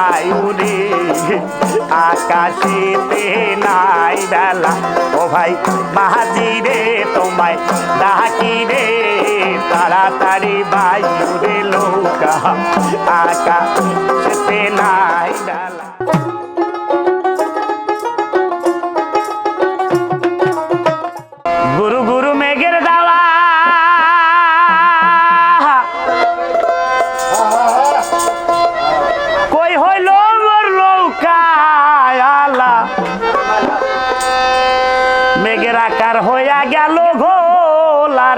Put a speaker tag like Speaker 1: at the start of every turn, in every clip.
Speaker 1: বায়ুরে আকাশেতে নাই বেলা। ও ভাই মাহাজি রে তোমায় ডাকি রে তাড়াতাড়ি বায়ুরে লৌকা আকাশেতে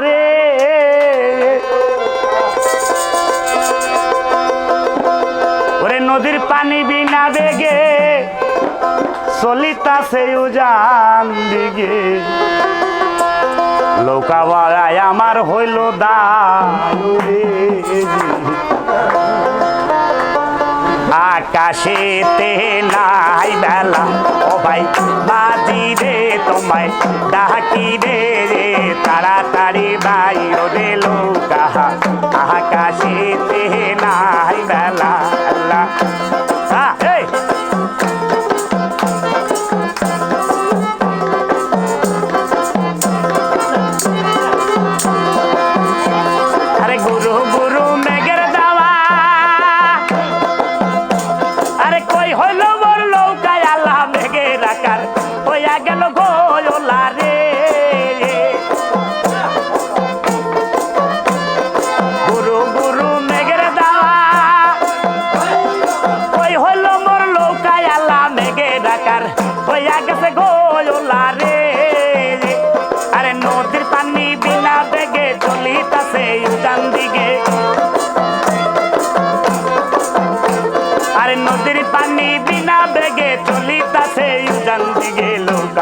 Speaker 1: রে। ওরে নদীর পানি বিনা বেগে চলিতাছে উজান দিগে। লৌকা বাড়ায় আমার হইল দায়ুরে। আকাশেতে নাই বেলা। ও ভাই, বাজি রে তোমায়, ডাকি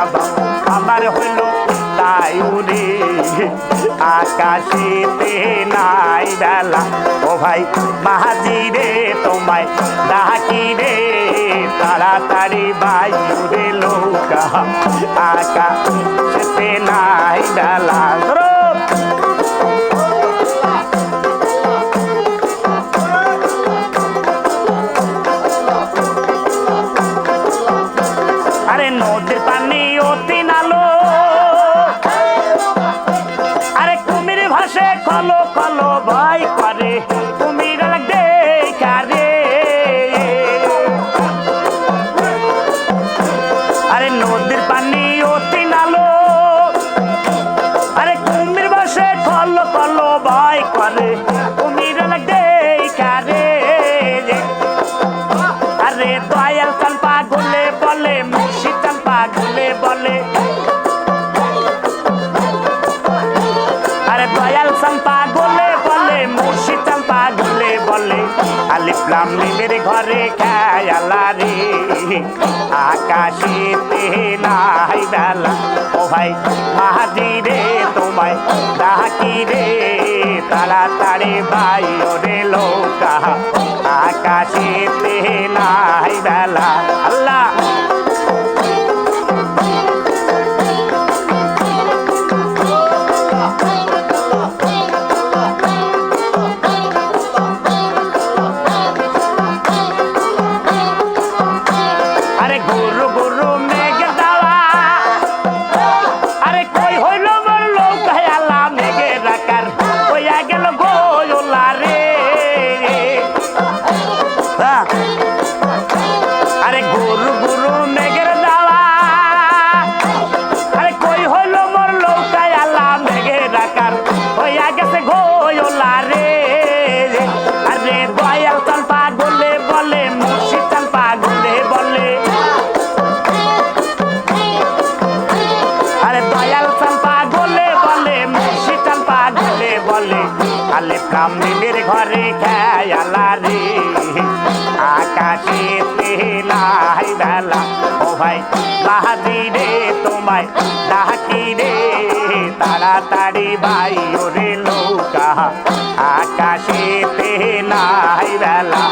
Speaker 1: লোকা আমার হইল তাই উড়ে আকাশেতে নাই বেলা। ও ভাই, মাহাজি রে, তোমায় ডাকি রে। তাড়াতাড়ি বায়ুরে লোকা। আকাশেতে নাই বেলা। আরে নদীর কলো ভয় করে, তুমি কারে আরে নদীর পানি অতি নালো, আরে কুমির বসে কলো কলো ভয় করে। মিমের ঘরে খেয়ালা রে আকাশেতে নাই বেলা ও ভাই মাহাজি রে তোমায় ডাকি রে তাড়াতাড়ি ভাই ওরে লোকা আকাশেতে নাই বেলা কামদিনের ঘরে খেয়ালা রে আকাশে তেলাই বেলা। ও ভাই বাহাদি রে তোমায় ডাকি রে। তাড়াতাড়ি ভাই, ওরে নৌকা আকাশে তেলাই বেলা।